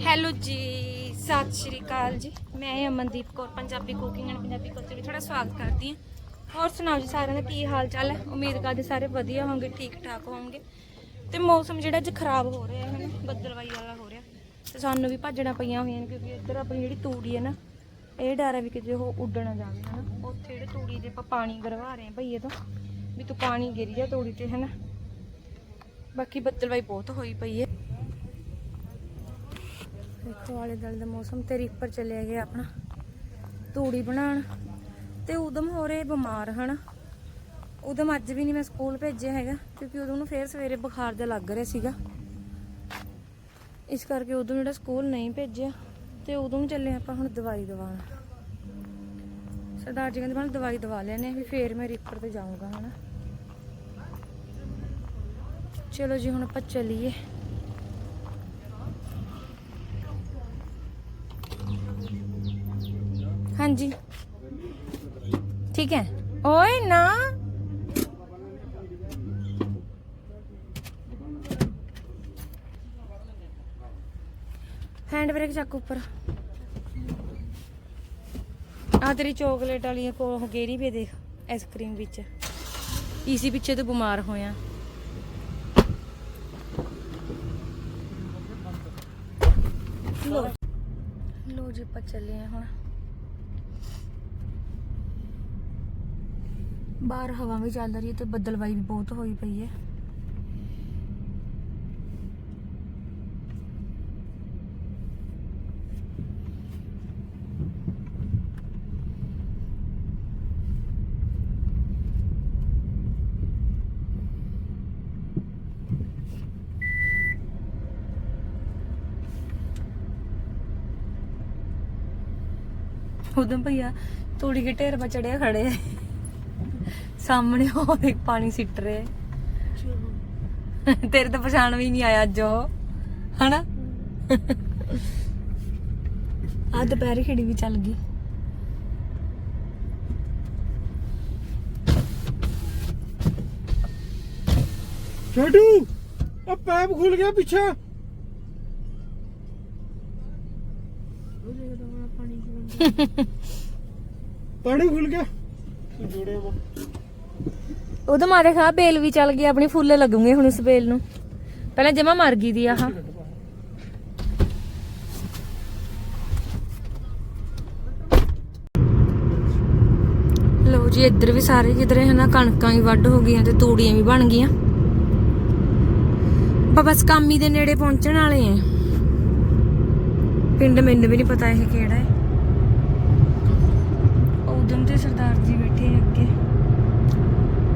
Hello ਜੀ, ਸਤਿ ਸ਼੍ਰੀ ਅਕਾਲ ਜੀ। ਮੈਂ Amandeep Kaur, Punjabi cooking and Punjabi culture ਵਿੱਚ ਤੁਹਾਡਾ ਸਵਾਗਤ ਕਰਦੀ ਹਾਂ। ਹੋਰ ਸੁਣਾਓ ਜੀ ਸਾਰਿਆਂ ਦਾ, ਕੀ ਹਾਲ ਚਾਲ ਹੈ? ਉਮੀਦ ਕਰਦੇ ਸਾਰੇ ਵਧੀਆ ਹੋਵੋਗੇ ਠੀਕ ਠਾਕ ਹੋਵੋਗੇ ਤੇ ਮੌਸਮ ਜਿਹੜਾ ਅੱਜ ਖਰਾਬ ਹੋ ਰਿਹਾ ਹੈ ਨਾ ਬੱਦਲਵਾਈ ਵਾਲਾ ਹੋ ਰਿਹਾ। ਤੇ ਸਾਨੂੰ ਵੀ ਭੱਜਣਾ ਪਈਆਂ ਹੋਈਆਂ ਨੇ, ਕਿਉਂਕਿ ਇੱਧਰ ਆਪਣੀ ਜਿਹੜੀ ਤੂੜੀ ਹੈ ਨਾ ਇਹ ਡਰ ਹੈ ਵੀ ਕਿ ਜੇ ਉਹ ਉੱਡ ਨਾ ਜਾਵੇ, ਹਨਾ। ਉੱਥੇ ਜਿਹੜੇ ਤੂੜੀ ਦੇ ਆਪਾਂ ਪਾਣੀ ਗਰਵਾ ਰਹੇ ਹਾਂ ਭਈਏ ਤੋਂ, ਵੀ ਤੂੰ ਪਾਣੀ ਗਿਰ ਜਾ ਤੂੜੀ ਤੇ, ਹਨਾ। ਬਾਕੀ ਬੱਦਲਵਾਈ ਬਹੁਤ ਹੋਈ ਪਈ ਹੈ। ਦੇਖੋ, ਆਲੇ ਦੁਆਲੇ ਦਾ ਮੌਸਮ ਤੇ ਰੀਪਰ ਚੱਲਿਆ ਗਿਆ ਆਪਣਾ। ਤੂੜੀ ਬਣਾਉਣ। ਤੇ ਉਦਮ ਹੋ ਰਹੇ ਬਿਮਾਰ, ਹਨਾ। ਉਦਮ ਅੱਜ ਵੀ ਨਹੀਂ ਮੈਂ ਸਕੂਲ ਭੇਜਿਆ ਹੈਗਾ, ਕਿਉਂਕਿ ਉਦੋਂ ਨੂੰ ਫੇਰ ਸਵੇਰੇ ਬੁਖਾਰ ਦਾ ਲੱਗ ਰਿਹਾ ਸੀਗਾ। ਇਸ ਕਰਕੇ ਉਦੋਂ ਜਿਹੜਾ ਸਕੂਲ ਨਹੀਂ ਭੇਜਿਆ। ਤੇ ਉਦੋਂ ਨੂੰ ਚੱਲੇ ਆਪਾਂ ਹੁਣ ਦਵਾਈ ਦਵਾਉਣ। ਸਰਦਾਰ ਜੀ ਕਹਿੰਦੇ ਮੈਨੂੰ ਦਵਾਈ ਦਵਾ ਲੈਣੇ ਵੀ ਫੇਰ ਮੈਂ ਰੀਪਰ ਤੇ ਜਾਊਂਗਾ, ਹਨਾ। ਚਲੋ ਜੀ, ਹੁਣ ਆਪਾਂ ਚੱਲੀਏ। ਹਾਂਜੀ। ਠੀਕ ਹੈ। ਓਏ ਨਾ। ਹੈਂਡ ਬ੍ਰੇਕ ਚੱਕ ਉੱਪਰ। ਆ ਤੇਰੀ ਚੋਕਲੇਟ ਵਾਲੀਆਂ ਕੋਲ ਗੇਰੀ ਵੀ ਦੇਖ ਆਈਸਕ੍ਰੀਮ ਵਿੱਚ। ਇਸੀ ਪਿੱਛੇ ਤੋਂ ਬਿਮਾਰ ਹੋਇਆ। ਲੋ ਲੋ ਜੀ ਆਪਾਂ ਚੱਲੇ ਆ ਹੁਣ। ਬਾਹਰ ਹਵਾ ਵੀ ਚੱਲ ਰਹੀ ਹੈ ਤੇ ਬੱਦਲਵਾਈ ਵੀ ਬਹੁਤ ਹੋਈ ਪਈ ਹੈ। ਉਦਮ ਭਈਆ ਤੂੜੀ ਕੇ ਢੇਰ 'ਤੇ ਚੜਿਆ ਖੜੇ। ਸਾਹਮਣੇ ਉਹ ਇੱਕ ਪਾਣੀ ਸਿੱਟ ਰਹੇ। ਤੇਰੇ ਤਾਂ ਪਛਾਣ ਵੀ ਨਹੀਂ ਆਇਆ ਅੱਜ ਉਹ, ਹਨਾ? ਆ ਦੁਪਹਿਰ ਖੇੜੀ ਵੀ ਚੱਲ ਗਈ। ਛੋਟੂ ਉਹ ਪੈਪ ਖੁੱਲ ਗਿਆ ਪਿੱਛੇ। ਪਾਣੀ ਖੁੱਲ ਗਿਆ। ਜੋੜੇ ਵਾ ਉਦੋਂ ਮਾਰੇ ਖਾ, ਬੇਲ ਵੀ ਚੱਲ ਗਈ, ਆਪਣੀ ਫੁੱਲ ਲੱਗੂਗੇ ਹੁਣ ਉਸ ਬੇਲ ਨੂੰ। ਪਹਿਲਾਂ ਜਮਾ ਮਰ ਗਈ ਦੀ ਆਹ। ਲੋ ਜੀ, ਇੱਧਰ ਵੀ ਸਾਰੇ ਕਿਧਰੇ ਹਨਾ, ਕਣਕਾਂ ਵੀ ਵੱਢ ਹੋ ਗਈਆਂ ਤੇ ਤੂੜੀਆਂ ਵੀ ਬਣ ਗਈਆਂ। ਆਪਾਂ ਬਸ ਕਾਮੀ ਦੇ ਨੇੜੇ ਪਹੁੰਚਣ ਵਾਲੇ ਆ। ਪਿੰਡ ਮੈਨੂੰ ਵੀ ਨਹੀਂ ਪਤਾ ਇਹ ਕਿਹੜਾ ਹੈ। ਸਰਦਾਰ ਜੀ ਬੈਠੇ ਆ ਅੱਗੇ।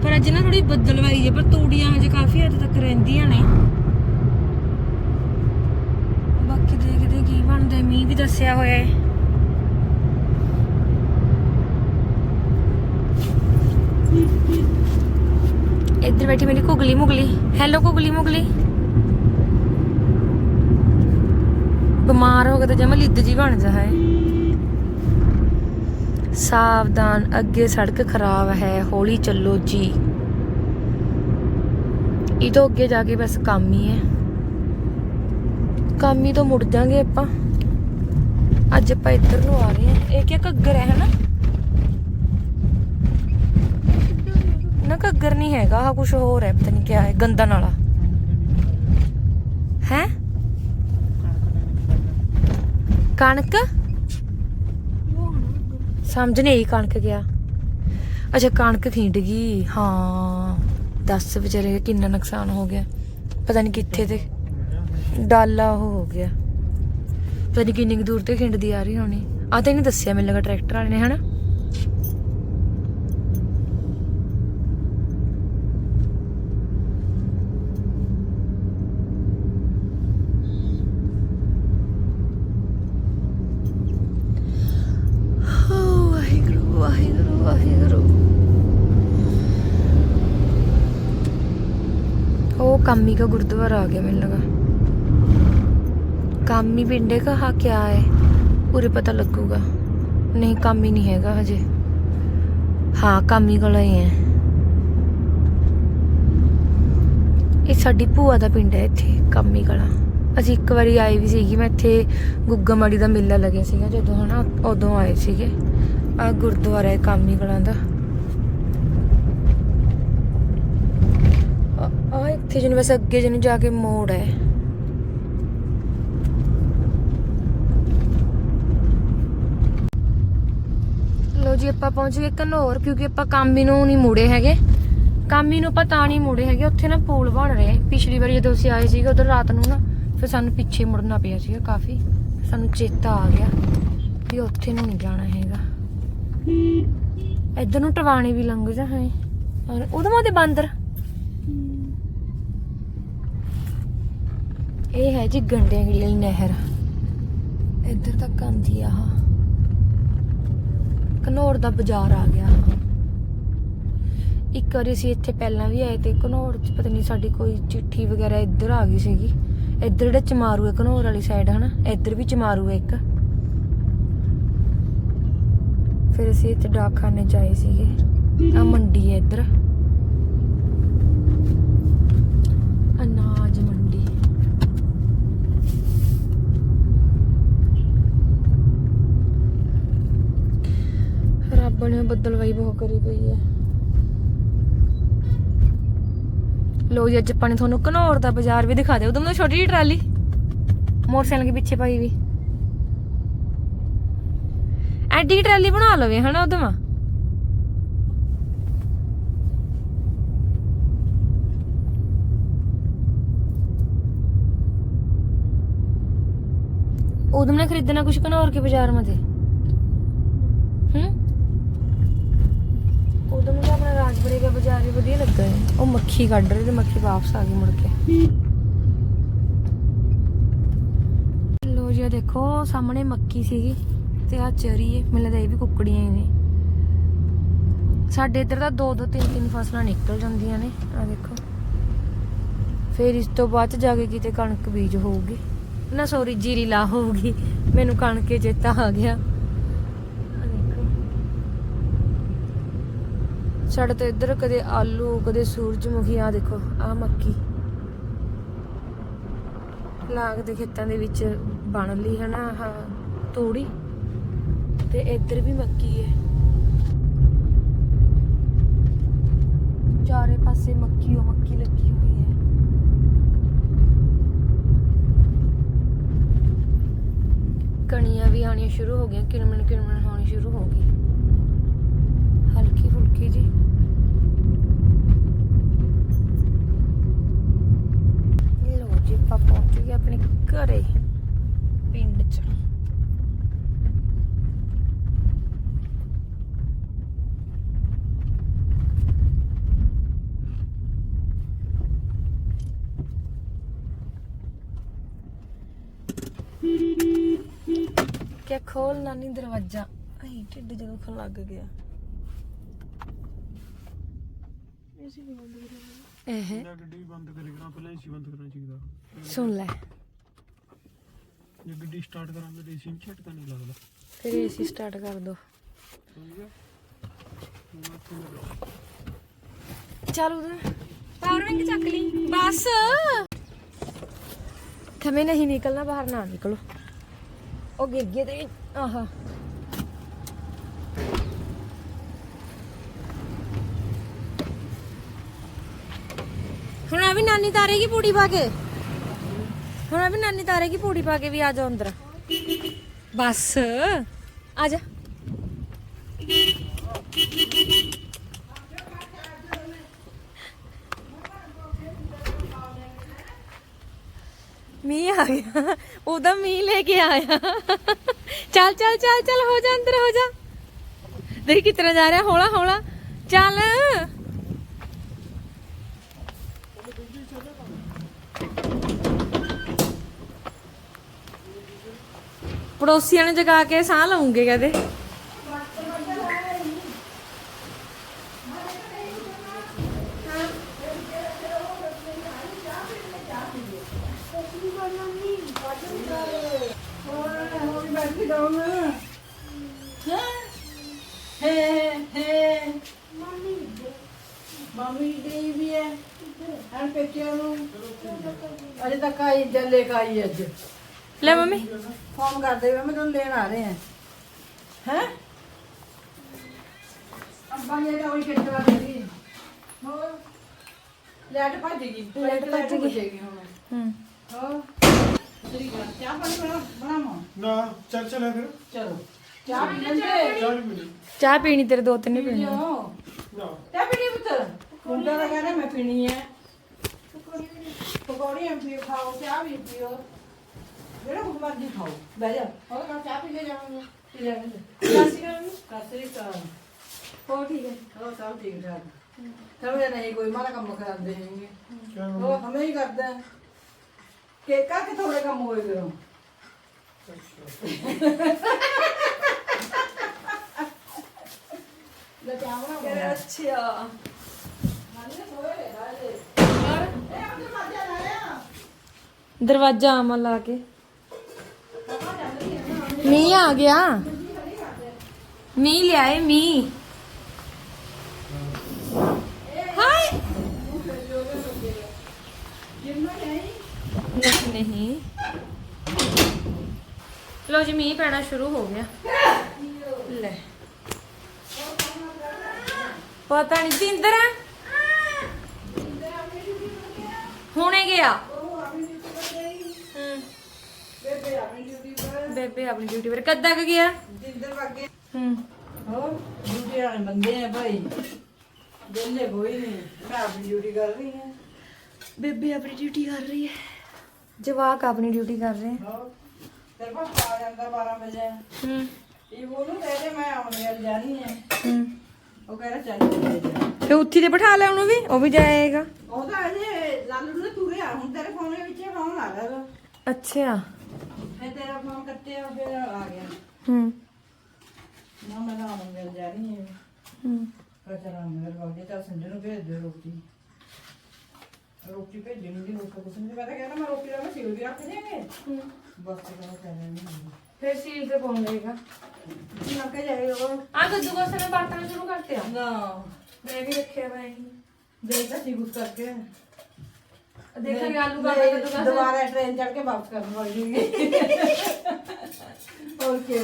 ਪਰ ਅੱਜ ਨਾ ਥੋੜੀ ਬੱਦਲਵਾਈ ਹੈ ਪਰ ਤੂੜੀਆਂ ਹਜੇ ਕਾਫੀ ਹੱਦ ਤੱਕ ਰਹਿੰਦੀਆਂ ਨੇ। ਬਾਕੀ ਦੇਖਦੇ ਕੀ ਬਣਦਾ, ਮੀਂਹ ਵੀ ਦੱਸਿਆ ਹੋਇਆ ਹੈ। ਇੱਧਰ ਬੈਠੀ ਮੇਰੀ ਕੁਗਲੀ ਮੁਗਲੀ। ਹੈਲੋ ਕੁਗਲੀ ਮੁਗਲੀ। ਬਿਮਾਰ ਹੋ ਗਏ ਤਾਂ ਜਮਾ ਲਿੱਦ ਜੀ ਬਣ ਜਾ ਹੈ। ਸਾਵਧਾਨ, ਅੱਗੇ ਸੜਕ ਖਰਾਬ ਹੈ, ਹੌਲੀ ਚੱਲੋ ਜੀ। ਇਹ ਤੋਂ ਅੱਗੇ ਜਾ ਕੇ ਬਸ ਕੰਮ ਹੀ ਹੈ। ਕੰਮ ਹੀ ਤੋਂ ਮੁੜ ਜਾਾਂਗੇ ਆਪਾਂ। ਅੱਜ ਆਪਾਂ ਇੱਧਰ ਨੂੰ ਆ ਰਹੇ ਹਾਂ। ਇਹ ਕੀ ਘੱਗਰ ਹੈ, ਹਨਾ? ਨਾ ਘੱਗਰ ਨਹੀਂ ਹੈਗਾ ਆ ਕੁਝ ਹੋਰ ਹੈ, ਪਤਾ ਨਹੀਂ ਕੀ ਹੈ, ਗੰਦਨ ਵਾਲਾ। ਹੈ? ਕਣਕ? ਸਮਝ ਨਹੀਂ ਆਈ ਕਣਕ ਗਿਆ ਅੱਛਾ, ਕਣਕ ਖਿੰਡ ਗਈ। ਹਾਂ, ਦੱਸ ਵਿਚਾਰੇ ਕਿੰਨਾ ਨੁਕਸਾਨ ਹੋ ਗਿਆ। ਪਤਾ ਨਹੀਂ ਕਿੱਥੇ ਤੇ ਡਾਲਾ ਉਹ ਹੋ ਗਿਆ। ਪਤਾ ਨਹੀਂ ਕਿੰਨੀ ਕੁ ਦੂਰ ਤੇ ਖਿੰਡਦੀ ਆ ਰਹੀ ਹੋਣੀ। ਆ ਤਾਂ ਇਹਨੇ ਦੱਸਿਆ ਮੈਨੂੰ ਲੱਗਾ ਟਰੈਕਟਰ ਵਾਲੇ ਨੇ, ਹਨਾ? वो कामी का गुरुद्वारा आ गया मेरे लगा कामी पिंडे का हाँ क्या है पूरे पता लगूगा नहीं कामी नहीं हैगा हजे ਹਾਂ, ਕਾਮੀ ਕੋਲ ਹੀ ਹੈ। ਇਹ ਸਾਡੀ ਭੂਆ ਦਾ ਪਿੰਡ ਹੈ ਇੱਥੇ, ਕਾਮੀ ਕਲਾ। ਅਸੀਂ ਇੱਕ ਵਾਰੀ ਆਏ ਵੀ ਸੀਗੀ, ਮੈਂ ਇੱਥੇ ਗੁੱਗਾ ਮਾੜੀ ਦਾ ਮੇਲਾ ਲੱਗਿਆ ਸੀਗਾ, ਜਦੋਂ ਹਨਾ, ਉਦੋਂ ਆਏ ਸੀਗੇ। ਆ ਗੁਰਦੁਆਰਾ ਹੈ ਕਾਮੀ ਕਲਾ ਦਾ। ਇੱਥੇ ਜਿਹਨੂੰ ਬਸ ਅੱਗੇ ਜਿਹਨੂੰ ਜਾ ਕੇ ਮੋੜ ਹੈ। ਲੋ ਜੀ, ਆਪਾਂ ਪਹੁੰਚ ਗਏ ਘਨੌਰ, ਕਿਉਂਕਿ ਆਪਾਂ ਕਾਮੀ ਨੂੰ ਨਹੀਂ ਮੁੜੇ ਹੈਗੇ। ਕਾਮੀ ਨੂੰ ਆਪਾਂ ਤਾਂ ਨਹੀਂ ਮੁੜੇ ਹੈਗੇ, ਉੱਥੇ ਨਾ ਪੂਲ ਬਣ ਰਿਹਾ। ਪਿਛਲੀ ਵਾਰੀ ਜਦੋਂ ਅਸੀਂ ਆਏ ਸੀਗੇ ਉਧਰ ਰਾਤ ਨੂੰ ਨਾ ਫਿਰ ਸਾਨੂੰ ਪਿੱਛੇ ਮੁੜਨਾ ਪਿਆ ਸੀਗਾ ਕਾਫੀ। ਸਾਨੂੰ ਚੇਤਾ ਆ ਗਿਆ ਵੀ ਉੱਥੇ ਨੂੰ ਨਹੀਂ ਜਾਣਾ ਹੈਗਾ। ਇੱਧਰ ਨੂੰ ਟਵਾਣੇ ਵੀ ਲੰਘ ਜਾ ਹੈ। ਔਰ ਉਹਦੇ ਮਾਤੇ ਬਾਂਦਰ। ਇਹ ਹੈ ਜੀ ਗੰਡਿਆਂ ਦੀ ਵਾਲੀ ਨਹਿਰ। ਇੱਧਰ ਤੱਕ ਆਂਦੀ ਆ ਆਹ। ਘਨੌਰ ਦਾ ਬਾਜ਼ਾਰ ਆ ਗਿਆ। ਇੱਕ ਵਾਰੀ ਅਸੀਂ ਇੱਥੇ ਪਹਿਲਾਂ ਵੀ ਆਏ ਤੇ ਘਨੌਰ ਚ ਪਤਾ ਨਹੀਂ ਸਾਡੀ ਕੋਈ ਚਿੱਠੀ ਵਗੈਰਾ ਇੱਧਰ ਆ ਗਈ ਸੀਗੀ। ਇੱਧਰ ਜਿਹੜਾ ਚਮਾਰੂ ਹੈ ਘਨੌਰ ਵਾਲੀ ਸਾਈਡ ਹਨਾ? ਇੱਧਰ ਵੀ ਚਮਾਰੂ ਹੈ ਇੱਕ। ਫਿਰ ਅਸੀਂ ਇੱਥੇ ਡਾਕਖਾਨੇ ਜਾਏ ਸੀਗੇ। ਆ ਮੰਡੀ ਹੈ ਇੱਧਰ ਅਨਾਜ ਮੰਡੀ ਰੱਬ ਨੇ ਬੱਦਲਵਾਈ ਬਹੁਤ ਕਰੀ ਪਈ ਹੈ। ਲੋ ਜੀ, ਅੱਜ ਆਪਾਂ ਨੇ ਤੁਹਾਨੂੰ ਘਨੌਰ ਦਾ ਬਾਜ਼ਾਰ ਵੀ ਦਿਖਾ ਦਿਓ। ਉਦੋਂ ਤਾਂ ਛੋਟੀ ਜਿਹੀ ਟਰਾਲੀ, ਮੋਟਰਸਾਈਕਲ ਦੇ ਪਿੱਛੇ ਪਾਈ ਵੀ। ਐਡੀ ਟਰਾਲੀ ਬਣਾ ਲਵੇ, ਹਨਾ, ਉਦੋਂ ਉਦੋਂ ਨੇ ਖਰੀਦਣਾ ਕੁਝ ਘਨੌਰ ਕੇ ਬਾਜ਼ਾਰ ਮਤੇ ਹੂੰ ਉਦੋਂ ਮੈਨੂੰ ਆਪਣਾ ਰਾਜਬੜੇ ਵਧੀਆ ਲੱਗਾ ਹੈ ਉਹ ਮੱਖੀ ਕੱਢ ਰਹੇ ਤੇ ਮੱਖੀ ਵਾਪਸ ਆ ਗਈ ਮੁੜ ਕੇ। ਲੋ ਜੀ ਦੇਖੋ, ਸਾਹਮਣੇ ਮੱਕੀ ਸੀਗੀ ਤੇ ਆ ਚਰੀ ਹੈ ਮੈਨੂੰ ਲੱਗਦਾ ਇਹ ਵੀ ਕੁੱਕੜੀਆਂ ਹੀ ਨੇ। ਸਾਡੇ ਇੱਧਰ ਤਾਂ ਦੋ ਦੋ ਤਿੰਨ ਤਿੰਨ ਫਸਲਾਂ ਨਿਕਲ ਜਾਂਦੀਆਂ ਨੇ। ਆ ਦੇਖੋ। ਫਿਰ ਇਸ ਤੋਂ ਬਾਅਦ ਜਾ ਕੇ ਕਿਤੇ ਕਣਕ ਬੀਜ ਹੋਊਗੀ। ਨਾ ਸੋਰੀ ਜੀਰੀ ਲਾ ਹੋਊਗੀ ਮੈਨੂੰ ਕਣਕੇ ਚੇਤਾ ਆ ਗਿਆ ਆਹ ਦੇਖੋ ਸਾਡੇ ਤੋਂ ਇੱਧਰ ਕਦੇ ਆਲੂ, ਕਦੇ ਸੂਰਜਮੁਖੀ ਆ ਦੇਖੋ ਆ ਮੱਕੀ। ਲਾਗ ਦੇ ਖੇਤਾਂ ਦੇ ਵਿੱਚ ਬਣ ਲਈ ਹਨਾ ਆਹ ਤੂੜੀ। ਤੇ ਇੱਧਰ ਵੀ ਮੱਕੀ ਹੈ। ਚਾਰੇ ਪਾਸੇ ਮੱਕੀ ਓ, ਮੱਕੀ ਲੱਗੀ ਹੋਈ ਹੈ। ਕਣੀਆਂ ਵੀ ਆਉਣੀਆਂ ਸ਼ੁਰੂ ਹੋ ਗਈਆਂ ਕਿਣਮਣ ਕਿਣਮਣ ਹੋਣੀ ਸ਼ੁਰੂ ਹੋ ਗਈ। ਹਲਕੀ ਫੁਲਕੀ ਜੀ ਲੋ ਜੀ ਆਪਾਂ ਪਹੁੰਚ ਗਏ ਆਪਣੇ ਘਰੇ ਪਿੰਡ ਚ। ਕਿਆ ਖੋਲ ਨਾਨੀ ਦਰਵਾਜ਼ਾ। ਅਈ ਢਿੱਡ ਜਦੋਂ ਦੁਖਣ ਲੱਗ ਗਿਆ ਇਹ ਗੱਡੀ ਬੰਦ ਕਰੇ ਕਰਾਂ ਪਹਿਲਾਂ ਏਸੀ ਬੰਦ ਕਰਨਾ ਚਾਹੀਦਾ। ਸੁਣ ਲੈ। ਜੇ ਗੱਡੀ ਸਟਾਰਟ ਕਰਾਂ ਤਾਂ ਏਸੀ ਨੂੰ ਝਟਕਾ ਨਹੀਂ ਲੱਗਦਾ। ਫਿਰ ਏਸੀ ਸਟਾਰਟ ਕਰ ਦੋ। ਗਿਆ ਹੁਣ ਇੱਥੇ। ਚੱਲ ਉਧਰ। ਪਾਵਰ ਬੈਂਕ ਚੱਕ ਲਈ। ਬਸ। ਖਮੇ ਨਹੀਂ ਨਿਕਲਣਾ ਬਾਹਰ ਨਾ ਨਿਕਲੋ। ਉਹ ਗਿਰ ਗਏ ਤੇ ਆਹਾ। ਹੁਣ ਆ ਵੀ ਨਾਨੀ ਤਾਰੇਗੀ ਪੂੜੀ ਪਾ ਕੇ। ਹੁਣ ਆ ਵੀ ਨਾਨੀ ਤਾਰੇਗੀ ਪੂੜੀ ਪਾ ਕੇ ਵੀ ਆ ਜਾਓ ਅੰਦਰ। ਬਸ। ਆ ਜਾ। ਮੀਂਹ ਆ ਗਿਆ। ਉਹਦਾ ਮੀਂਹ ਲੈ ਕੇ ਆਇਆ। ਚੱਲ ਚੱਲ ਚੱਲ ਚੱਲ, ਹੋ ਜਾ, ਅੰਦਰ ਹੋ ਜਾ। ਦੇਖ ਕਿਤਨਾ ਜਾ ਰਿਹਾ। ਹੌਲਾ ਹੌਲਾ। ਚੱਲ। ਪੜੋਸੀਆਂ ਨੇ ਜਗਾ ਕੇ ਸਾਹ ਲਾਉਂਗੇ ਕਹਦੇ ਮਾਮੀ ਗਈ ਵੀ ਹੈ ਹਣ ਪੇਕਿਆਂ ਨੂੰ ਅਜੇ ਤੱਕ ਆਈ ਜੱਲੇ ਕਾਈ ਅੱਜ ਲੈ ਮੰਮੀ ਫੋਨ ਕਰਦੇ ਵੇ ਮੈਂ ਤੁਹਾਨੂੰ ਲੈਣ ਆ ਰਹੇ ਹਾਂ ਹੈ? ਅੱਬਾ ਨੇ ਤਾਂ ਉਹੀ ਕਿੱਥੇ ਲਾ ਦਿੱਤੀ ਹੋਰ? ਲੈਟ ਭੱਜ ਗਈ। ਲਾਈਟ ਭੱਜ ਗਈ। ਹੁਣ। ਹੂੰ। ਹੋਰ? ਸਰੀ ਗੱਲ ਚਾਹ ਪਾਣੀ ਬਣਾ ਬਣਾਵਾਂ? ਨਾ ਚੱਲ ਚੱਲ ਫਿਰ। ਚਲੋ। ਚਾਹ ਪੀ ਲੈਂਦੇ। ਚਾਹ ਨਹੀਂ ਪੀਣੀ। ਚਾਹ ਪੀਣੀ ਤੇਰੇ ਦੋ ਤਿੰਨ ਪੀਣੀ। ਪੀਓ ਨਾ। ਚਾਹ ਪੀਣੀ ਪੁੱਤ? ਮੁੰਡਾ ਤਾਂ ਕਹਿੰਦਾ ਮੈਂ ਪੀਣੀ ਹੈ ਪਕੌੜੀਆਂ ਵੀ ਖਾਓ ਚਾਹ ਵੀ ਪੀਓ। ਜਿਹੜਾ ਕੁਝ ਮਰਜ਼ੀ ਖਾਓ। ਬਹਿ ਜਾ। ਹੋਰ ਮੈਂ ਚਾਹ ਪੀ ਲੈ ਜਾਵਾਂਗੇ। ਪੀ ਲੈਣਗੇ ਕਾਸਰੀ ਕਾ ਹੋ ਠੀਕ ਹੈ? ਉਹ ਸਭ ਠੀਕ ਠਾਕ। ਸਮਝ ਨਹੀਂ ਕੋਈ ਮਾੜਾ ਕੰਮ ਕਰਾਉਂਦੇ ਨਹੀਂਗੇ ਕਿਆ ਉਹ ਹਮੇ ਹੀ ਕਰਦਾ ਹੈ ਕਿ ਕਾ ਕੇ ਥੋੜੇ ਕੰਮ ਹੋਏ ਕਰੋ ਲੈ ਚਾਵਣਾ ਅੱਛਾ। ਦਰਵਾਜ਼ਾ ਆਮਾ ਲਾ ਕੇ। ਮੀਂਹ ਆ ਗਿਆ। ਮੀਂਹ ਲਿਆਏ ਮੀਂਹ। ਹਾਏ। ਨਹੀਂ। ਨਹੀਂ ਲੋ ਜੀ, ਮੀਂਹ ਪੈਣਾ ਸ਼ੁਰੂ ਹੋ ਗਿਆ। ਲੈ। ਪਤਾ ਨਹੀਂ ਜਿੰਦਰ। ਹੁਣੇ ਗਿਆ ਹੂੰ ਬੇਬੇ ਆਪਣੀ ਡਿਊਟੀ ਪਰ ਕਦ ਤੱਕ ਗਿਆ? ਜਿੰਦਰ ਵਾਗੇ ਹੂੰ। ਹੋਰ ਡਿਊਟੀ ਵਾਲੇ ਬੰਦੇ ਆ ਭਾਈ। ਦਿਲੇ ਕੋਈ ਨਹੀਂ ਮੈਂ ਆਪਣੀ ਡਿਊਟੀ ਕਰ ਰਹੀ ਹਾਂ ਬੇਬੇ ਆਪਣੀ ਡਿਊਟੀ ਕਰ ਰਹੀ ਹੈ। ਜਵਾਕ ਆਪਣੀ ਡਿਊਟੀ ਕਰ ਰਹੇ ਹੋਰ ਤੇਰੇ ਪਾਸ ਆ ਜਾਂਦਾ 12 ਵਜੇ। ਹੂੰ। ਇਹ ਉਹਨੂੰ ਕਹਿ ਦੇ ਮੈਂ ਆਉਣ ਵਾਲੀ ਜਾਣੀ ਹੈ ਹੂੰ। ਉਹ ਕਹਿੰਦਾ ਚੱਲ ਚੱਲੇ ਜਾ। ਤੇ ਉੱਥੀ ਤੇ ਬਿਠਾ ਲੈ ਉਹਨੂੰ ਵੀ ਉਹ ਵੀ ਜਾਏਗਾ। ਉਹ ਤਾਂ ਅਜੇ ਲਾਲੂ ਨੂੰ ਤੁਰਿਆ ਹੁਣ ਤੇਰੇ ਫੋਨ ਦੇ ਵਿੱਚ ਫੋਨ ਆ ਗਿਆ ਅੱਛਾ। ਮੈਂ ਤੇਰਾ ਫੋਨ ਕੱਟਿਆ ਫਿਰ ਆ ਗਿਆ। ਹੂੰ। ਨਾ ਮੈਂ ਨਾ ਆਉਣ ਵਾਲੀ ਜਾ ਰਹੀ ਹਾਂ। ਹੂੰ। ਪਰ ਚਲਾ ਮੇਰੇ ਵਾਗੇ ਤਾਂ ਸੰਜੇ ਨੂੰ ਭੇਜ ਦੇ ਰੋਟੀ। ਰੋਟੀ ਭੇਜਣੀ ਦੀ ਰੋਟੀ ਕੁਛ ਨਹੀਂ ਪਤਾ ਕਹਿੰਦਾ ਮੈਂ ਰੋਟੀ ਦਾ ਮੈਂ ਸੀਲ ਵੀ ਰੱਖ ਦੇਂਗੇ ਬਸ ਕਹਿੰਦਾ ਕਹਿੰਦਾ ਨਹੀਂ ਫਿਰ ਸੀਲ ਤੇ ਪਾਉਣ ਲੱਗੇਗਾ ਨਾ ਕੇ ਜਾਏ ਉਹ। ਆ ਗੱਦੂ ਕੋਸੇ ਨੇ ਬਰਤਨ ਸ਼ੁਰੂ ਕਰਤੇ ਆ ਨਾ। ਮੈਂ ਵੀ ਰੱਖਿਆ ਮੈਂ ਹੀ ਦੇਖਦਾ ਸੀ ਕੁਛ ਕਰਕੇ। ਦੇਖਾਂਗੇ ਆਲੂ ਕਰਦਾ ਗੱਦੂ ਕੋਸੇ ਦੁਬਾਰਾ ਟ੍ਰੇਨ ਚੜ ਕੇ ਵਾਪਸ ਕਰਨ ਵਾਲੀ ਜੀ ਹੋਰ ਕੀ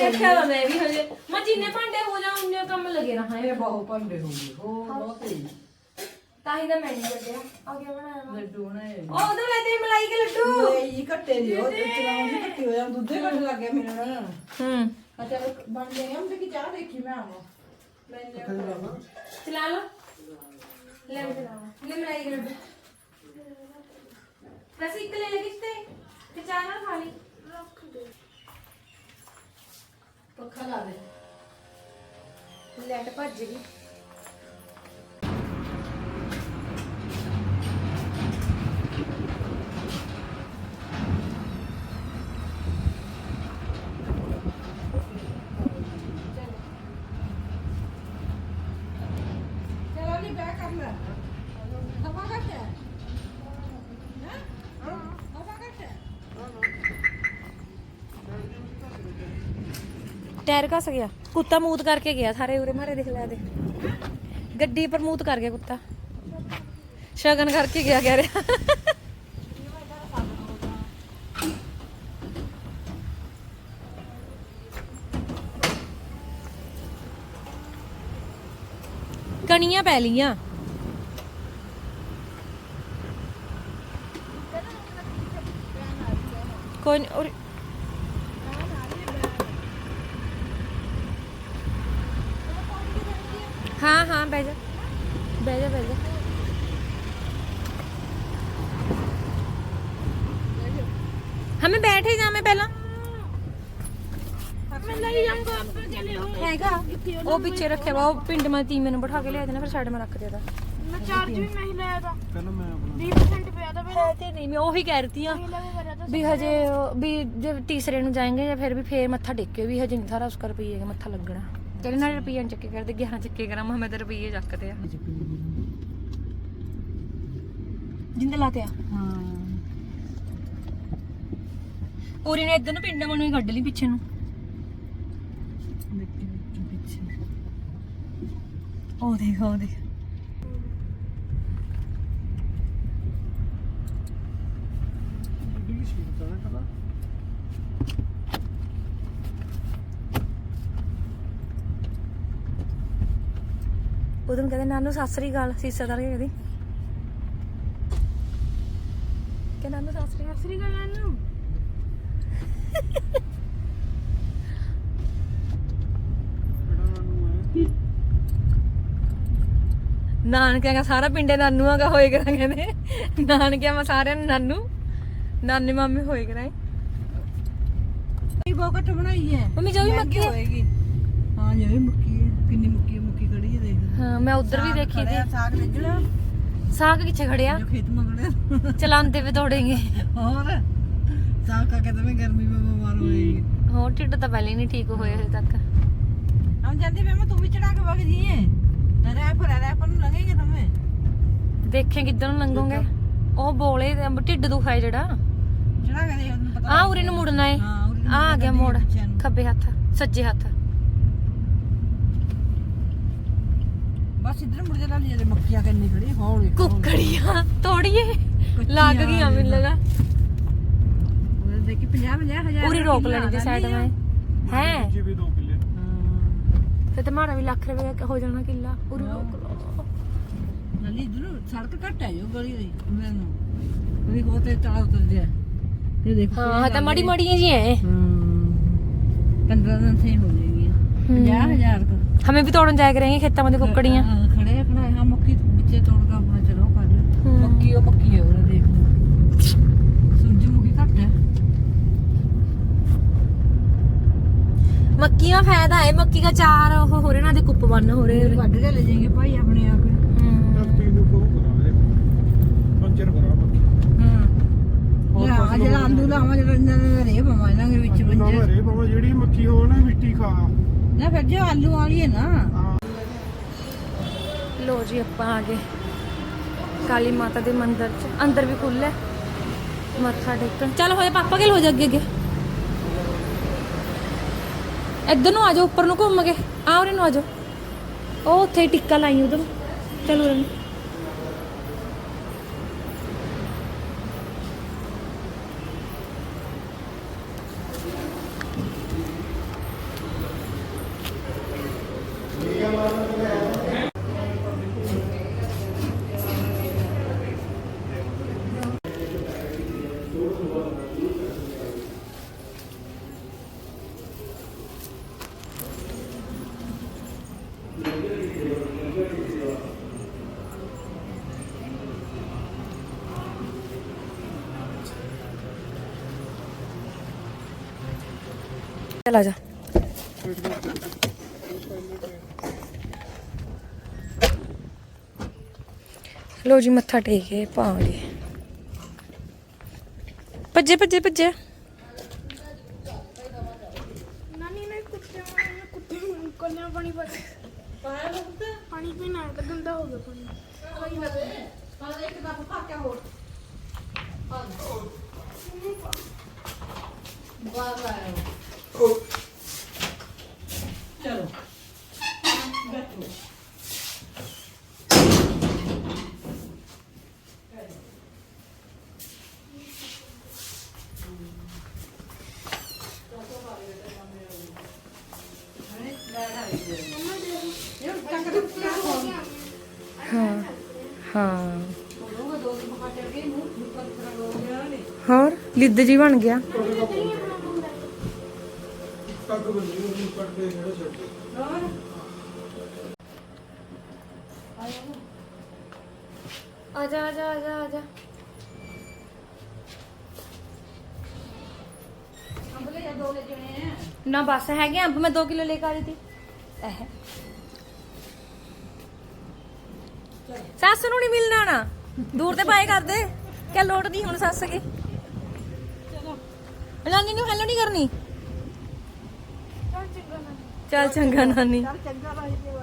ਦੇਖਿਆ ਤਾਂ ਮੈਂ ਵੀ ਹਜੇ। ਮੈਂ ਜਿੰਨੇ ਭਾਂਡੇ ਹੋ ਜਾ ਉਨੇ ਕੰਮ ਲੱਗੇ ਰਹਾ ਇਹ ਬਹੁਤ ਭੰਡੇ ਹੋ ਗਏ। ਹੋ। ਬਹੁਤ ਹੀ। ਤਾਂ ਹੀ ਤਾਂ ਮੈਂ ਨਹੀਂ ਲੱਗਿਆ ਆ ਗਿਆ ਬਣਾਇਆ ਵਾ। ਲੱਡੂ ਨੇ ਉਹ ਉਹਦੇ ਲੈ ਤੇ ਮਲਾਈ ਕੇ ਲੱਡੂ। ਇਹ ਕੱਟੇ ਦੀ ਉਹ ਚਲਾਉਂ ਦੀ ਕੱਟੀ ਹੋ ਜਾਂ ਦੁੱਧ ਕੱਟ ਲੱਗ ਗਿਆ ਮੇਰੇ ਨਾਲ। ਹੂੰ। ਅੱਛਾ ਬਣ ਗਏ ਹਮ ਤੇ ਕੀ ਚਾਹ ਦੇਖੀ ਮੈਂ ਆਵਾਂ। ਲੈ ਲਿਆ। ਚਲਾ ਲਓ ਲੈ ਮੈਂ ਚਲਾਵਾ ਲੈ ਮਲਾਈ ਕੇ ਲੱਡੂ। ਬਸ ਇੱਕ ਲੈ ਲੈ ਕਿਤੇ ਤੇ ਚਾਹ ਨਾਲ ਖਾ ਲਈ। ਪੱਖਾ ਲਾ ਦੇ। ਲੈਟ ਭੱਜ ਗਈ ਚਲੋ ਨਹੀਂ ਬੈਕ ਕਰ ਲੈ ਹਵਾ ਘੱਟ ਹੈ ਹੈ ਹਵਾ ਘੱਟ ਹੈ ਟਾਇਰ ਘਸ ਗਿਆ, ਕੁੱਤਾ ਮੂਤ ਕਰਕੇ ਗਿਆ, ਸਾਰੇ ਉਰੇ ਮਾਰੇ ਦੇਖ ਲੈ ਦੇ। ਗੱਡੀ ਪਰ ਮੂਤ ਕਰ ਗਿਆ ਕੁੱਤਾ। ਸ਼ਗਨ ਕਰਕੇ ਗਿਆ, ਕਹਿ ਰਿਹਾ। ਕਣੀਆਂ ਪੈ ਲੀਆਂ ਕੋਈ ਨੀ, ਉਰੇ- हाँ हाँ बह जा बह जा बह जा हमें बैठे जा मैं पहला ਹੈਗਾ ਉਹ ਪਿੱਛੇ ਰੱਖਿਆ ਵਾ ਉਹ ਪਿੰਡ ਮੈਂ ਤੀ ਮੈਨੂੰ ਬਿਠਾ ਕੇ ਲਿਆ ਦੇਣਾ ਫਿਰ ਸਾਈਡ ਮੈਂ ਰੱਖ ਦੇਦਾ ਮੈਂ ਚਾਰਜ ਵੀ ਮੈਂ ਹੀ ਲਾਇਆ ਤਾਂ ਪਹਿਲਾਂ ਮੈਂ ਆਪਣਾ 20% ਪਿਆ ਤਾਂ ਹੈ ਤੇ ਨਹੀਂ ਮੈਂ ਉਹੀ ਕਹਿ ਰਹੀ ਆ ਪਹਿਲਾਂ ਵੀ ਕਰਿਆ ਤਾਂ ਵੀ ਹਜੇ ਉਹ- ਵੀ ਜੇ ਤੀਸਰੇ ਨੂੰ ਜਾਏਂਗੇ ਜਾਂ ਫਿਰ ਵੀ ਫੇਰ ਮੱਥਾ ਟੇਕਿਓ ਵੀ ਹਜੇ ਨਹੀਂ ਸਾਰਾ ਉਸ ਕਰ ਰੁਪਈਏ ਦਾ ਮੱਥਾ ਲੱਗਣਾ ਤੇਰੇ ਨਾਲ ਰੁਪਈਏ ਨੀ ਚੱਕੇ ਕਰਦੇ 11 ਚੱਕੇ ਕਰਾਂ ਮੈਂ ਤਾਂ ਰੁਪਈਏ ਚੱਕਦੇ ਆ। ਜਿੰਦੇ ਲਾਤੇ ਆ। ਹਾਂ। ਪੂਰੀ ਨੇ ਇਧਰ ਨੂੰ ਪਿੰਡ ਮਨੂੰ ਹੀ ਕੱਢ ਲਈ ਪਿੱਛੇ ਨੂੰ। ਮਿੱਟੀ ਵਿੱਚ ਪਿੱਛੇ। ਉਹ ਦੇਖ ਉਹ ਦੇਖ। ਉਦੋਂ ਕਹਿੰਦੇ ਨਾਨੂ ਸਤਿ ਸ੍ਰੀ ਅਕਾਲ ਸੀਸਾ ਦਰ ਕੇ ਕਹਦੀ। ਕਿ ਨਾਨੂ ਸਤਿ ਸ੍ਰੀ ਅਕਾਲ? ਸ੍ਰੀ ਅਕਾਲ ਨਾਨੂ। ਨਾਨੂ ਨਾਨਕਿਆਂ ਦਾ ਸਾਰਾ ਪਿੰਡੇ ਨਾਨੂਆਂ ਦਾ ਹੋਏ ਕਰਾਂ ਕਹਿੰਦੇ। ਨਾਨਕਿਆਂ ਮੈਂ ਸਾਰਿਆਂ ਨੂੰ ਨਾਨੂ। ਨਾਨੀ ਮਾਮੀ ਹੋਏ ਕਰਾਂ। ਇਹ ਬੋਕਟ ਬਣਾਈ ਹੈ। ਮੰਮੀ ਜੋ ਵੀ ਮੱਕੀ ਹੋਏਗੀ। ਹਾਂ ਜੋ ਵੀ ਮੱਕੀ ਹੈ ਕਿੰਨੀ ਮੱਕੀ ਹੈ ਮੈਂ ਉਧਰ ਵੀ ਦੇਖੀ ਸੀ। ਸਾਗ ਨਿਕਲਿਆ? ਸਾਗ ਕਿੱਥੇ ਖੜਿਆ? ਜੋ ਖੇਤ ਮੰਗੜਿਆ ਚਲਾਉਂਦੇ ਵੇ ਦੌੜेंगे ਹੋਰ? ਸਾਗ ਕਾ ਕੇ ਤਾਂ ਮੈਂ ਗਰਮੀ ਵਿੱਚ ਬਿਮਾਰ ਹੋਏਗੀ ਹੋਰ ਢਿੱਡ ਤਾਂ ਪਹਿਲੇ ਨਹੀਂ ਠੀਕ ਹੋਇਆ ਹਜੇ ਤੱਕ। ਹਮ ਜਲਦੀ ਵੇ ਮੈਂ ਤੂੰ ਵੀ ਚੜਾ ਕੇ ਵਗ ਜੀਏ ਰਹਿ ਪਰ ਨੂੰ ਲੰਘੇਗੇ ਤੁਮੇ ਦੇਖੇ ਕਿੱਧਰ ਨੂੰ ਲੰਘੋਗੇ। ਉਹ ਬੋਲੇ ਢਿੱਡ ਦੁਖਾਏ ਜਿਹੜਾ। ਚੜਾ ਕੇ ਦੇਖ ਤੈਨੂੰ ਪਤਾ ਆ ਉਰੇ ਨੂੰ ਮੁੜਨਾ ਏ। ਆ ਆ ਗਿਆ ਮੋੜ। ਖੱਬੇ ਹੱਥ ਸੱਜੇ ਹੱਥ। ਬਸ ਇਧਰ ਮੁੜ ਜਾ ਲਈ ਜਿਹੜੇ ਮੱਕੀਆਂ ਕੰਨੀ ਖੜੀ ਹੌਲੀ ਕੁੱਕੜੀਆਂ ਤੋੜੀਏ। ਲੱਗ ਗਈਆਂ ਮੈਨੂੰ ਲਗਾ। ਉਹ ਦੇਖੀ 50 50 ਹਜ਼ਾਰ ਉਰੀ ਦਾ ਰੋਕ ਲੈਣੀ ਆਉਂਦਾ ਸਾਈਡ ਮੈਂ। ਹੈ? ਜੀ ਵੀ 2 ਕਿੱਲੇ। ਹਾਂ। ਤੇ ਤੁਹਾਡਾ ਵੀ ਲੱਖ ਰੁਪਏ ਦਾ ਹੋ ਜਾਣਾ ਕਿੱਲਾ। ਉਰੀ ਰੋਕ ਲਓ। ਨਾਲੀ ਇਧਰ ਸੜਕ ਘੱਟ ਹੈ ਜੋ ਗਲੀ ਦੀ ਮੈਨੂੰ ਵੀ ਹੋ ਤੇ ਚੜਾ ਉਤਰ ਜਾ ਇਹ ਦੇਖੋ ਹਾਂ ਤਾਂ ਮਾੜੀ ਮਾੜੀਆਂ ਜੀ ਹੈ ਹਾਂ। 15 ਦਿਨ ਸੇ ਹੋ ਜਾਏਗੀ 50000 का ਹਮੇ ਵੀ ਤੋੜਨ ਜਾਇਆ ਕਰਾਂਗੇ ਖੇਤਾਂ ਵਿੱਚ ਕੁੱਕੜੀਆਂ हाँ, खड़े खड़े हाँ मक्की बच्चे तोड़ का अपना चलो कर लो हम्म। मक्की और मक्की है उधर देख सूरजमुखी घट है ਮੱਕੀ ਦਾ ਫਾਇਦਾ ਹੈ ਮੱਕੀ ਦਾ ਚਾਰ ਉਹ ਹੋ ਰਹੇ ਨਾ ਦੇ ਕੁੱਪ ਬੰਨ ਹੋ ਰਹੇ कट के ले जाएंगे भाई अपने आप ਧਰਤੀ ਨੂੰ ਕਹੋ ਕਰਾ ਦੇ ਪੰਚਰ ਕਰਾ ਬਾਕੀ हाँ ਹੋਰ हाँ ਫਸਲ जरा आलू लावा जरा इन्होंने रे पवा इन्होंने विच ਨਾ बंजे ਮਰੇ ਬਾਬਾ ਜਿਹੜੀ ਮੱਕੀ ਹੋ ਨਾ ਮਿੱਟੀ ਖਾ ਨਾ ਫਿਰ ਜੋ ਆਲੂ ਵਾਲੀ ਨਾ। ਲੋ ਜੀ, ਆਪਾਂ ਆ ਗਏ। ਕਾਲੀ ਮਾਤਾ ਦੇ ਮੰਦਿਰ ਚ। ਅੰਦਰ ਵੀ ਖੁੱਲ ਮੱਥਾ ਟੇਕਣ। ਚੱਲ ਹੋਏ ਪਾਪਾ ਕੇ ਲੋ ਜਾ ਅੱਗੇ ਅੱਗੇ। ਇੱਧਰ ਨੂੰ ਆ ਜਾ ਉੱਪਰ ਨੂੰ ਘੁੰਮ ਕੇ। ਆ ਉਰੇ ਨੂੰ ਆ ਜਾ ਉਹ ਉੱਥੇ ਟਿੱਕਾ ਲਾਈ ਉਧਰ ਚਲ ਉਰੇ ਚਲ ਆ ਜਾ। ਲੋ ਜੀ ਮੱਥਾ ਟੇਕੇ ਪਾਵਾਂਗੇ ਭੱਜੇ ਭੱਜੇ ਭੱਜੇ। ਨਾਨੀ ਨੇ ਕੁੱਤੇ ਮਾਰੇ ਕੁੱਤੇ ਕੋਲਿਆਂ ਪਾਣੀ ਪਾ ਪਾਣੀ ਪੀਣਾ ਤਾਂ ਗੰਦਾ ਹੋ ਗਿਆ ਪਾਣੀ। हाँ। हाँ। और लिद्द जी बन गया। ਨਾ ਬਸ ਹੈਗੇ ਅੰਬ ਮੈਂ 2 ਕਿਲੋ ਲੈ ਕੇ ਆ ਦਿੱਤੀ ਇਹ ਸੱਸ ਨੂੰ ਨਹੀਂ ਮਿਲਣਾ ਨਾ। ਦੂਰ ਤੇ ਪਾਏ ਕਰਦੇ। ਕਿਆ ਲੋੜ ਦੀ ਹੁਣ ਸੱਸ ਕੇ ਚਲੋ। ਨੂੰ ਹੈਲੋ ਨਹੀਂ ਕਰਨੀ। ਚੱਲ ਚੰਗਾ ਨਾਨੀ। ਚਲ ਚੰਗਾ ਨਾਨੀ।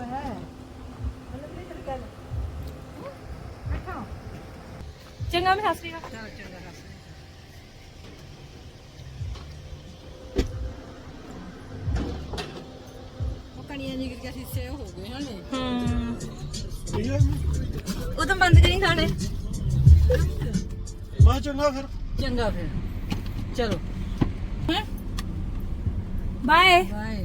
ਚੰਗਾ ਮੈਂ ਹੱਸ ਰਹੀ ਉਹ ਕਣੀਆਂ ਜੀ ਗਿਰ ਸੀ ਸੇ ਹੋ ਗਏ ਹਣੇ ਹੂੰ। ਉਹ ਤਾਂ ਬੰਦ ਕਰੀ ਖਾਣੇ। ਮੈਂ ਚੰਗਾ ਫਿਰ। ਚੰਗਾ ਫਿਰ। ਚਲੋ। ਬਾਏ ਬਾਏ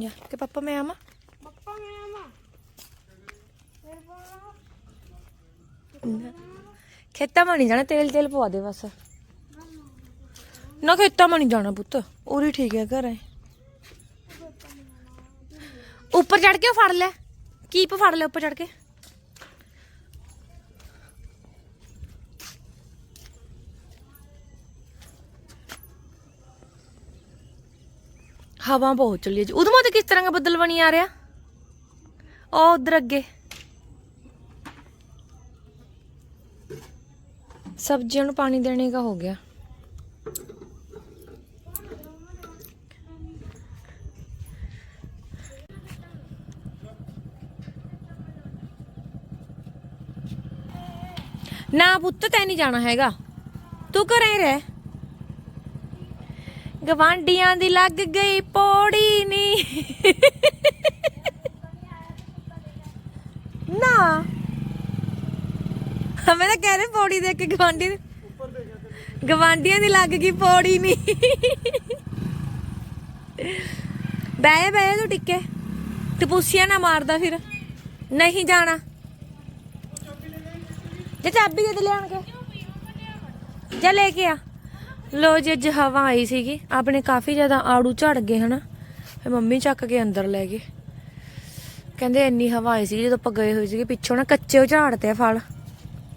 ਜਾ ਕਿ ਪਾਪਾ ਮੈਂ ਆਵਾਂ ਪੱਪਾ ਮੈਂ ਆਵਾਂ ਮੇਰੇ ਕੋਲ ਖੇਤਾਂ ਮਾ ਨਹੀਂ ਜਾਣਾ ਤੇਲ ਤੇਲ ਪਵਾ ਦੇ ਬਸ ਨਾ ਖੇਤਾਂ ਮਾ ਨਹੀਂ ਜਾਣਾ ਪੁੱਤ ਉਰੀ ਠੀਕ ਹੈ ਘਰ ਹੈ ਉੱਪਰ ਚੜ ਕੇ ਫੜ ਲੈ ਕੀਪ ਫੜ ਲੈ ਉੱਪਰ ਚੜ ਕੇ ਹਵਾ ਬਹੁਤ ਚੱਲੀ ਹੈ ਜੀ। ਉਦੋਂ ਮਤ ਕਿਸ ਤਰ੍ਹਾਂ ਦਾ ਬੱਦਲ ਬਣੀ ਆ ਰਿਹਾ? ਆ ਉਧਰ ਅੱਗੇ। ਸਬਜ਼ੀਆਂ ਨੂੰ ਪਾਣੀ ਦੇਣੇ ਦਾ ਹੋ ਗਿਆ। ਨਾ ਪੁੱਤ ਤੈ ਨਹੀਂ ਜਾਣਾ ਹੈਗਾ। ਤੂੰ ਘਰੇ ਰਹਿ। ਗਵਾਂਡੀਆਂ ਦੀ ਲੱਗ ਗਈ ਪੌੜੀ ਨੀ। ਨਾ। ਹਮੇ ਤਾਂ ਕਹਿ ਰਹੇ ਪੌੜੀ ਦੇਖ ਕੇ ਗਵਾਂਡੀ ਗਵਾਂਡੀਆਂ ਦੀ ਲੱਗ ਗਈ ਪੌੜੀ ਨੀ। ਬਹਿ ਬਹਿ ਤੂੰ ਟਿੱਕੇ। ਟਪੂਸੀਆਂ ਨਾ ਮਾਰਦਾ ਫਿਰ। ਨਹੀਂ ਜਾਣਾ। ਜੇ ਚਾਬੀ ਦੇ ਦੇ ਲਿਆਣ ਕੇ। ਜਾ ਲੈ ਕੇ ਆ। ਲੋ ਜੀ, ਅੱਜ ਹਵਾ ਆਈ ਸੀਗੀ। ਆਪਣੇ ਕਾਫੀ ਜ਼ਿਆਦਾ ਆੜੂ ਝੜ ਗਏ ਹਨਾ। ਫਿਰ ਮੰਮੀ ਚੱਕ ਕੇ ਅੰਦਰ ਲੈ ਗਏ। ਕਹਿੰਦੇ ਇੰਨੀ ਹਵਾ ਆਈ ਸੀ ਜਦੋਂ ਆਪਾਂ ਗਏ ਹੋਏ ਸੀਗੇ ਪਿੱਛੋਂ ਨਾ, ਕੱਚੇ ਉਹ ਝਾੜਦੇ ਆ ਫਲ।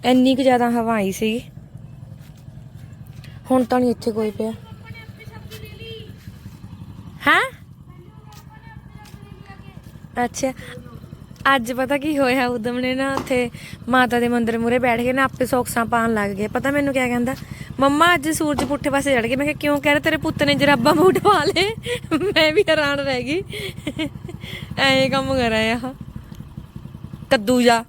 ਇੰਨੀ ਕੁ ਜ਼ਿਆਦਾ ਹਵਾ ਆਈ ਸੀਗੀ। ਹੁਣ ਤਾਂ ਨਹੀਂ ਇੱਥੇ ਕੋਈ ਪਿਆ। ਹੈ? ਅੱਛਾ। ਅੱਜ ਪਤਾ ਕੀ ਹੋਇਆ ਉਦਮ ਨੇ ਨਾ ਉੱਥੇ ਮਾਤਾ ਦੇ ਮੰਦਿਰ ਮੂਰੇ ਬੈਠ ਕੇ ਨਾ ਆਪੇ ਸੌਕਸਾਂ ਪਾਣ ਲੱਗ ਗਏ। ਪਤਾ ਮੈਨੂੰ ਕਿਆ ਕਹਿੰਦਾ? ਮੰਮਾ, ਅੱਜ ਸੂਰਜ ਪੁੱਠੇ ਪਾਸੇ ਚੜ ਗਿਆ ਮੈਂ ਕਿਹਾ, ਕਿਉਂ ਕਹਿ ਰਿਹਾ, ਤੇਰੇ ਪੁੱਤ ਨੇ ਜਰਾਬਾਂ ਬੂਟ ਪਾ ਲਏ? ਮੈਂ ਵੀ ਹੈਰਾਨ ਰਹਿ ਗਈ। ਐਂ ਕੰਮ ਕਰ ਰਿਹਾ ਆ ਕੱਦੂ ਜਾ।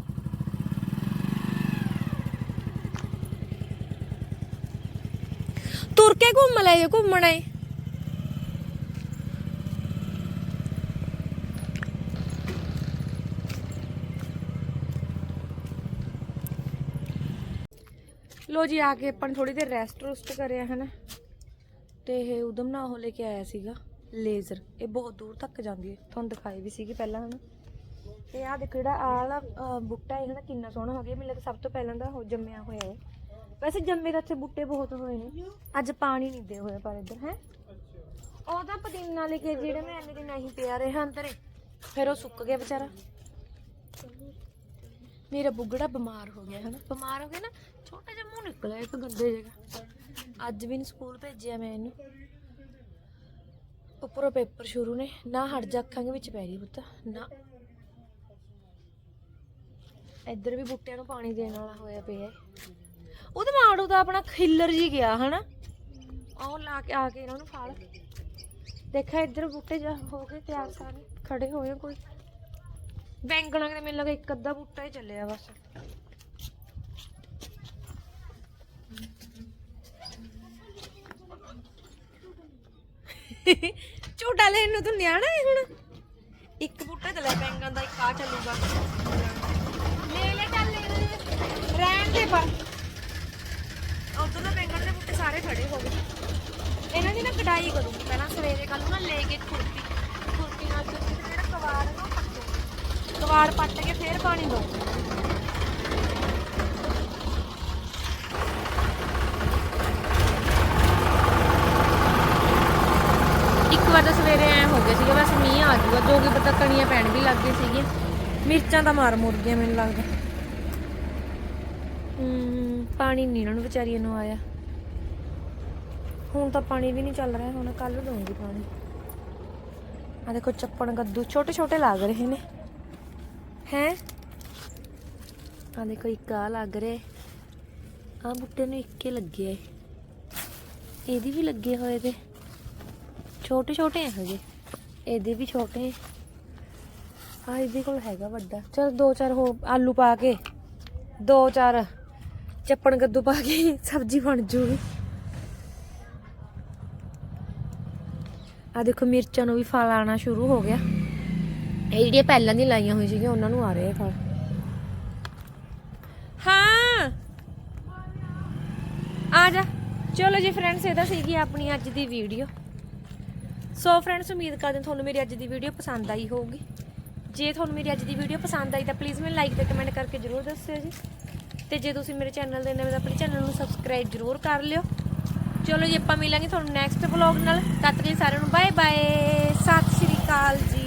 ਤੁਰ ਕੇ ਘੁੰਮ ਲੈ ਜੇ, ਘੁੰਮਣਾ ਏ ਲੋ ਜੀ ਆ ਕੇ ਆਪਾਂ ਥੋੜੀ ਦੇਰ ਰੈਸਟ ਰੁਸਟ ਕਰਿਆ ਹਨਾ? ਤੇ ਇਹ ਉਦਮ ਨਾ ਉਹ ਲੈ ਕੇ ਆਇਆ ਸੀਗਾ ਲੇਜ਼ਰ ਇਹ ਬਹੁਤ ਦੂਰ ਤੱਕ ਜਾਂਦੀ ਹੈ। ਤੁਹਾਨੂੰ ਦਿਖਾਈ ਵੀ ਸੀਗੀ ਪਹਿਲਾਂ ਹਨਾ? ਤੇ ਆ ਦੇਖੋ ਜਿਹੜਾ ਆਹ ਵਾਲਾ ਅਹ, ਬੂਟਾ ਹੈ ਨਾ ਕਿੰਨਾ ਸੋਹਣਾ ਹੋ ਗਿਆ। ਮੈਨੂੰ ਲੱਗਦਾ ਸਭ ਤੋਂ ਪਹਿਲਾਂ ਦਾ ਉਹ ਜੰਮਿਆ ਹੋਇਆ ਹੈ। ਵੈਸੇ ਜੰਮੇ ਦਾ ਇੱਥੇ ਬੂਟੇ ਬਹੁਤ ਹੋਏ ਨੇ। ਅੱਜ ਪਾਣੀ ਨਹੀਂ ਦੇ ਹੋਇਆ ਪਰ ਇੱਧਰ ਹੈ? ਉਹਦਾ ਪੁਦੀਨਾ ਲੈ ਕੇ ਜਿਹੜੇ ਮੈਂ ਇੰਨੇ ਦਿਨ ਨਹੀਂ ਪਿਆ ਰਿਹਾ ਅੰਦਰ ਫਿਰ ਉਹ ਸੁੱਕ ਗਿਆ ਵਿਚਾਰਾ। ਮੇਰਾ ਬੁੱਗੜਾ ਬਿਮਾਰ ਹੋ ਗਿਆ ਹਨਾ। ਬਿਮਾਰ ਹੋ ਗਿਆ ਨਾ, ਛੋਟਾ ਜਿਹਾ ਮੂੰਹ ਨਿਕਲਿਆ ਇੱਕ ਗੰਦੇ ਜਗ੍ਹਾ। ਅੱਜ ਵੀ ਨਹੀਂ ਸਕੂਲ ਭੇਜਿਆ ਮੈਂ ਇਹਨੂੰ। ਉੱਪਰੋਂ ਪੇਪਰ ਸ਼ੁਰੂ ਨੇ, ਨਾ ਹਟ ਜਾ ਅੱਖਾਂ ਦੇ ਵਿੱਚ ਪੈ ਰਹੀ ਪੁੱਤ, ਨਾ। ਇੱਧਰ ਵੀ ਬੂਟਿਆਂ ਨੂੰ ਪਾਣੀ ਦੇਣ ਵਾਲਾ ਹੋਇਆ ਪਿਆ ਉਹਦੇ ਮਾੜੂ ਦਾ ਆਪਣਾ ਖਿੱਲਰ ਜੀ ਗਿਆ ਹਨਾ। ਉਹ ਲਾ ਕੇ, ਆ ਕੇ ਇਹਨਾਂ ਨੂੰ ਫਾਲ ਦੇਖਿਆ ਇੱਧਰ ਬੂਟੇ ਜਾ ਹੋ ਗਏ ਤਿਆਰ ਸਾਰੇ, ਖੜੇ ਹੋਏ ਕੋਈ। ਬੈਂਗਣਾ ਦੇ ਮੈਨੂੰ ਲੱਗਾ ਇੱਕ ਅੱਧਾ ਬੂਟਾ ਹੀ ਚੱਲਿਆ ਬਸ। ਝੂਟਾ ਲੈਣ ਨੂੰ ਤੂੰ ਨਿਆਣਾ ਹੈ ਹੁਣ। ਇੱਕ ਬੂਟਾ ਚੱਲਿਆ ਬੈਂਗਣ ਦਾ, ਇੱਕ ਆ ਚੱਲੂਗਾ। ਲੈ ਲੈ ਚੱਲ ਲੈ ਲੈ। ਰਹਿਣ ਦੇ ਪਰ ਉਦੋਂ ਤਾਂ ਬੈਂਗਣ ਦੇ ਬੂਟੇ ਸਾਰੇ ਖੜੇ ਹੋ ਗਏ। ਇਹਨਾਂ ਦੀ ਨਾ ਕਟਾਈ ਕਰੂੰਗੀ। ਪਹਿਲਾਂ ਸਵੇਰੇ ਕੱਲ ਨੂੰ ਨਾ ਲੈ ਕੇ ਖੁਰਪੀ ਖੁਰਪੀ ਨਾਲ ਤੇ ਜਿਹੜਾ ਕਵਾੜ ਹੈ ਕਵਾੜ ਪੱਟ ਕੇ ਫੇਰ ਪਾਣੀ ਦਊਂਗੀ ਇੱਕ ਵਾਰ ਤਾਂ ਸਵੇਰੇ ਐ ਹੋ ਗਿਆ ਸੀਗਾ, ਬਸ ਮੀਂਹ ਆ ਜਾਊਗਾ, ਜੋ ਕਿ ਪਤਾ ਕਣੀਆਂ ਪੈਣ ਵੀ ਲੱਗ ਗਈ ਸੀਗੀਆਂ। ਮਿਰਚਾਂ ਤਾਂ ਮਾਰ ਮੁਰ ਗਈਆਂ ਮੈਨੂੰ ਲੱਗਦਾ। ਹੂੰ, ਪਾਣੀ ਨਹੀਂ ਇਹਨਾਂ ਨੂੰ ਵਿਚਾਰੀਆਂ ਨੂੰ ਆਇਆ। ਹੁਣ ਤਾਂ ਪਾਣੀ ਵੀ ਨਹੀਂ ਚੱਲ ਰਿਹਾ, ਹੁਣ ਕੱਲ ਦਊਂਗੀ ਪਾਣੀ। ਆ ਦੇਖੋ ਚੱਪਣ ਗੱਦੂ ਛੋਟੇ ਛੋਟੇ ਲੱਗ ਰਹੇ ਨੇ। ਹੈ? ਆ ਦੇਖੋ, ਇੱਕ ਆ ਲੱਗ ਰਿਹਾ ਆ ਬੁੱਟੇ ਨੂੰ ਇੱਕੇ ਲੱਗੇ ਆ ਇਹਦੀ ਵੀ ਲੱਗੇ ਹੋਏ ਤੇ। ਛੋਟੇ ਛੋਟੇ ਆ ਹਜੇ। ਇਹਦੇ ਵੀ ਛੋਟੇ ਆ। ਇਹਦੇ ਕੋਲ ਹੈਗਾ ਵੱਡਾ। ਚਲ ਦੋ ਚਾਰ ਹੋ ਆਲੂ ਪਾ ਕੇ। ਦੋ ਚਾਰ ਚੱਪਣ ਕੱਦੂ ਪਾ ਕੇ ਸਬਜ਼ੀ ਬਣ ਜੂਗੀ। ਆ ਦੇਖੋ, ਮਿਰਚਾਂ ਨੂੰ ਵੀ ਫਲ ਆਣਾ ਸ਼ੁਰੂ ਹੋ ਗਿਆ। ਇਹ ਜਿਹੜੀਆਂ ਪਹਿਲਾਂ ਦੀ ਲਾਈਆਂ ਹੋਈ ਸੀਗੀਆਂ, ਉਹਨਾਂ ਨੂੰ ਆ ਰਹੇ ਫਲ ਹਾਂ। ਆ ਜਾ। ਚਲੋ ਜੀ ਫਰੈਂਡਸ ਇਹ ਤਾਂ ਸੀਗੀ ਆਪਣੀ ਅੱਜ ਦੀ ਵੀਡੀਓ ਸੋ ਫਰੈਂਡਸ ਉਮੀਦ ਕਰਦੇ ਤੁਹਾਨੂੰ ਮੇਰੀ ਅੱਜ ਦੀ ਵੀਡੀਓ ਪਸੰਦ ਆਈ ਹੋਊਗੀ। ਜੇ ਤੁਹਾਨੂੰ ਮੇਰੀ ਅੱਜ ਦੀ ਵੀਡੀਓ ਪਸੰਦ ਆਈ ਤਾਂ ਪਲੀਜ਼ ਮੈਨੂੰ ਲਾਈਕ ਤੇ ਕਮੈਂਟ ਕਰਕੇ ਜਰੂਰ ਦੱਸਿਓ ਜੀ। ਤੇ ਜੇ ਤੁਸੀਂ ਮੇਰੇ ਚੈਨਲ ਦੇ ਨਵੇਂ ਤਾਂ ਆਪਣੇ ਚੈਨਲ ਨੂੰ ਸਬਸਕ੍ਰਾਈਬ ਜਰੂਰ ਕਰ ਲਿਓ। ਚਲੋ ਜੀ, ਆਪਾਂ ਮਿਲਾਂਗੇ ਤੁਹਾਨੂੰ ਨੈਕਸਟ ਵਲੌਗ ਨਾਲ। ਤਦ ਤੱਕ ਲਈ ਸਾਰਿਆਂ ਨੂੰ ਬਾਏ ਬਾਏ ਸਤਿ ਸ਼੍ਰੀ ਅਕਾਲ ਜੀ।